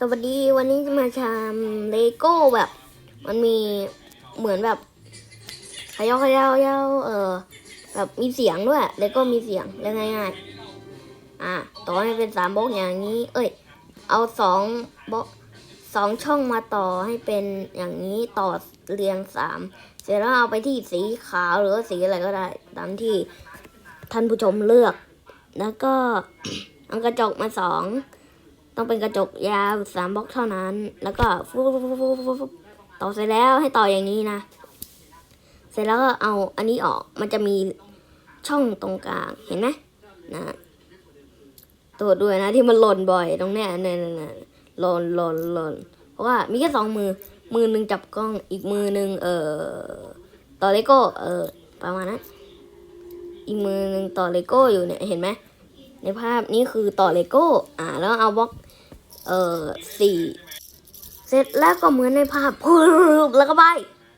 สวัสดีวันนี้จะมาทำเลโก้แบบ มันมีเหมือนแบบขยาขยาขยาเออแบบมีเสียงด้วยเลโก้มีเสียงเล่นง่ายๆอะต่อให้เป็นสามบล็อกอย่างนี้ เอ้ย เอาสองบล็อกสองช่องมาต่อให้เป็นอย่างนี้ต่อเรียงสามเสร็จแล้วเอาไปที่สีขาวหรือว่าสีอะไรก็ได้ ตามที่ท่านผู้ชมเลือก แล้วก็เอากระจกมาสอง ต้องเป็นกระจกยาวสามบล็อกเท่านั้น แล้วก็ฟุบฟุบฟุบฟุบฟุบฟุบต่อเสร็จแล้วให้ต่ออย่างนี้นะ เสร็จแล้วก็เอาอันนี้ออกมันจะมีช่องตรงกลางเห็นไหมนะตัวจด้วยนะที่มันหล่นบ่อยตรงเนี้ยเนี่ยเนี่ยเนี่ยหล่นหล่นหล่นเพราะว่ามีแค่สองมือ มือหนึ่งจับกล้องอีกมือหนึ่งเอ่อต่อเลโก้เออประมาณนั้นอีกมือหนึ่งต่อเลโก้อยู่เนี่ยเห็นไหมในภาพนี้คือต่อเลโก้อ่าแล้วเอาบล็อก เอ่อสี่เสร็จแล้วก็เหมือนในภาพแล้วก็ไป